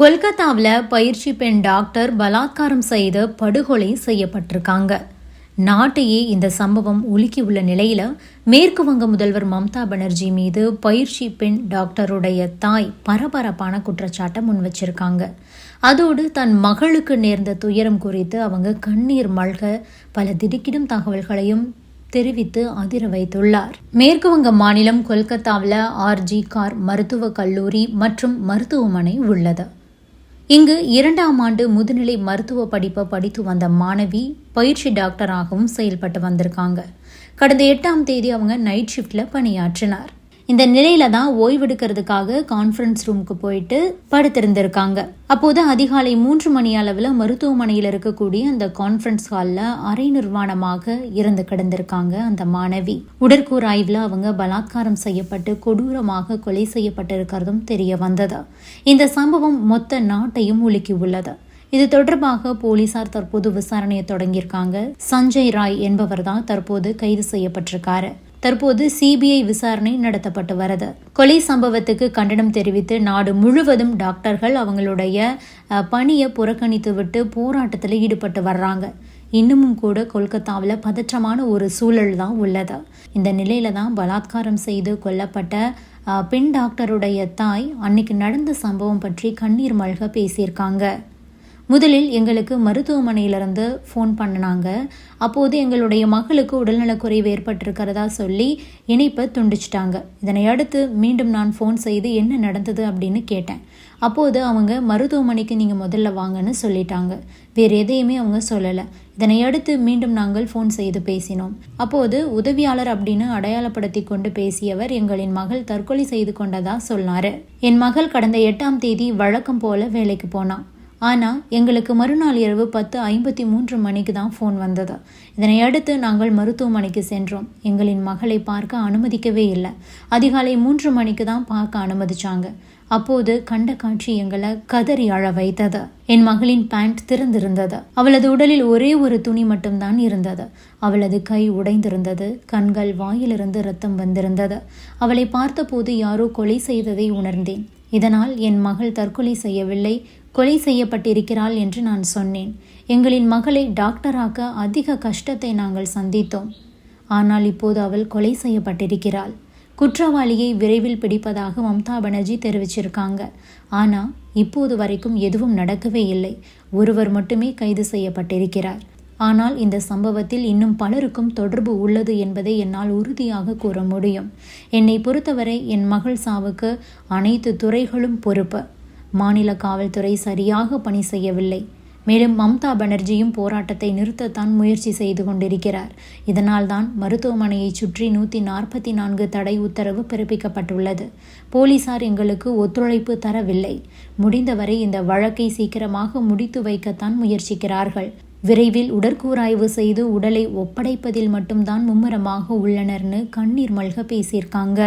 கொல்கத்தாவில் பயிற்சி பெண் டாக்டர் பலாத்காரம் செய்து படுகொலை செய்யப்பட்டிருக்காங்க. நாட்டையே இந்த சம்பவம் உலுக்கியுள்ள உள்ள மேற்கு வங்க முதல்வர் மம்தா பானர்ஜி மீது பயிற்சி பெண் டாக்டருடைய தாய் பரபரப்பான குற்றச்சாட்டை முன் வச்சிருக்காங்க. அதோடு தன் மகளுக்கு நேர்ந்த துயரம் குறித்து அவங்க கண்ணீர் மல்க பல திடுக்கிடும் தகவல்களையும் தெரிவித்து அதிர வைத்துள்ளார். மேற்கு வங்க மாநிலம் கொல்கத்தாவில் ஆர்ஜி கார் மருத்துவக் கல்லூரி மற்றும் மருத்துவமனை உள்ளது. இங்கு இரண்டாம் ஆண்டு முதுநிலை மருத்துவ படிப்பை படித்து வந்த மாணவி பயிற்சி டாக்டராகவும் செயல்பட்டு வந்திருக்காங்க. கடந்த எட்டாம் தேதி அவங்க நைட் ஷிஃப்ட்ல பணியாற்றினார். இந்த நிலையில தான் ஓய்வெடுக்கிறதுக்காக கான்ஃபரன்ஸ் ரூமுக்கு போயிட்டு படுத்திருந்திருக்காங்க. அப்போது அதிகாலை மூன்று மணி அளவில் மருத்துவமனையில் இருக்கக்கூடிய அந்த கான்ஃபரன்ஸ் ஹாலில் அரை நிர்வாணமாக இறந்து கிடந்திருக்காங்க அந்த மாணவி. உடற்கூறாய்வில் அவங்க பலாத்காரம் செய்யப்பட்டு கொடூரமாக கொலை செய்யப்பட்டிருக்கிறதும் தெரிய வந்தது. இந்த சம்பவம் மொத்த நாட்டையும் உலுக்கி உள்ளது. இது தொடர்பாக போலீசார் தற்போது விசாரணையை தொடங்கியிருக்காங்க. சஞ்சய் ராய் என்பவர் தான் தற்போது கைது செய்யப்பட்டிருக்காரு. தற்போது சிபிஐ விசாரணை நடத்தப்பட்டு வருது. கொலை சம்பவத்துக்கு கண்டனம் தெரிவித்து நாடு முழுவதும் டாக்டர்கள் அவங்களுடைய பணியை புறக்கணித்து விட்டு போராட்டத்தில் ஈடுபட்டு வர்றாங்க. இன்னமும் கூட கொல்கத்தாவில் பதற்றமான ஒரு சூழல் தான் உள்ளது. இந்த நிலையில தான் பலாத்காரம் செய்து கொல்லப்பட்ட பெண் டாக்டருடைய தாய் அன்னைக்கு நடந்த சம்பவம் பற்றி கண்ணீர் மல்க பேசியிருக்காங்க. முதலில் எங்களுக்கு மருத்துவமனையிலிருந்து ஃபோன் பண்ணினாங்க. அப்போது எங்களுடைய மகளுக்கு உடல்நலக்குறைவு ஏற்பட்டிருக்கிறதா சொல்லி இணைப்பை துண்டிச்சிட்டாங்க. இதனை அடுத்து மீண்டும் நான் ஃபோன் செய்து என்ன நடந்தது அப்படின்னு கேட்டேன். அப்போது அவங்க மருத்துவமனைக்கு நீங்கள் முதல்ல வாங்கன்னு சொல்லிட்டாங்க. வேறு எதையுமே அவங்க சொல்லலை. இதனை அடுத்து மீண்டும் நாங்கள் ஃபோன் செய்து பேசினோம். அப்போது உதவியாளர் அப்படின்னு அடையாளப்படுத்தி கொண்டு பேசியவர் எங்களின் மகள் தற்கொலை செய்து கொண்டதா சொன்னார். என் மகள் கடந்த எட்டாம் தேதி வழக்கம் போல வேலைக்கு போனான். ஆனால் எங்களுக்கு மறுநாள் இரவு பத்து ஐம்பத்தி மூன்று மணிக்கு தான் ஃபோன் வந்தது. இதனை அடுத்து நாங்கள் மருத்துவமனைக்கு சென்றோம். எங்களின் மகளை பார்க்க அனுமதிக்கவே இல்லை. அதிகாலை மூன்று மணிக்கு தான் பார்க்க அனுமதிச்சாங்க. அப்போது கண்ட காட்சி எங்களை கதறி அழ வைத்தது. என் மகளின் பேண்ட் திறந்திருந்தது. அவளது உடலில் ஒரே ஒரு துணி மட்டும்தான் இருந்தது. அவளது கை உடைந்திருந்தது. கண்கள் வாயிலிருந்து ரத்தம் வந்திருந்தது. அவளை பார்த்தபோது யாரோ கொலை செய்ததை உணர்ந்தேன். இதனால் என் மகள் தற்கொலை செய்யவில்லை கொலை செய்யப்பட்டிருக்கிறாள் என்று நான் சொன்னேன். எங்களின் மகளை டாக்டராக்க அதிக கஷ்டத்தை நாங்கள் சந்தித்தோம். ஆனால் இப்போது அவள் கொலை செய்யப்பட்டிருக்கிறாள். குற்றவாளியை விரைவில் பிடிப்பதாக மம்தா பானர்ஜி தெரிவிச்சிருக்காங்க. ஆனால் இப்போது வரைக்கும் எதுவும் நடக்கவே இல்லை. ஒருவர் மட்டுமே கைது செய்யப்பட்டிருக்கிறார். ஆனால் இந்த சம்பவத்தில் இன்னும் பலருக்கும் தொடர்பு உள்ளது என்பதை என்னால் உறுதியாக கூற முடியும். என்னை பொறுத்தவரை என் மகள் சாவுக்கு அனைத்து துறைகளும் பொறுப்பு. மாநில காவல்துறை சரியாக பணி செய்யவில்லை. மேலும் மம்தா பானர்ஜியும் போராட்டத்தை நிறுத்தத்தான் முயற்சி செய்து கொண்டிருக்கிறார். இதனால்தான் மருத்துவமனையை சுற்றி நூற்றி நாற்பத்தி நான்கு தடை உத்தரவு பிறப்பிக்கப்பட்டுள்ளது. போலீசார் எங்களுக்கு ஒத்துழைப்பு தரவில்லை. முடிந்தவரை இந்த வழக்கை சீக்கிரமாக முடித்து வைக்கத்தான் முயற்சிக்கிறார்கள். விரைவில் உடற்கூராய்வு செய்து உடலை ஒப்படைப்பதில் மட்டும்தான் மும்முரமாக உள்ளனர்னு கண்ணீர் மல்க பேசியிருக்காங்க.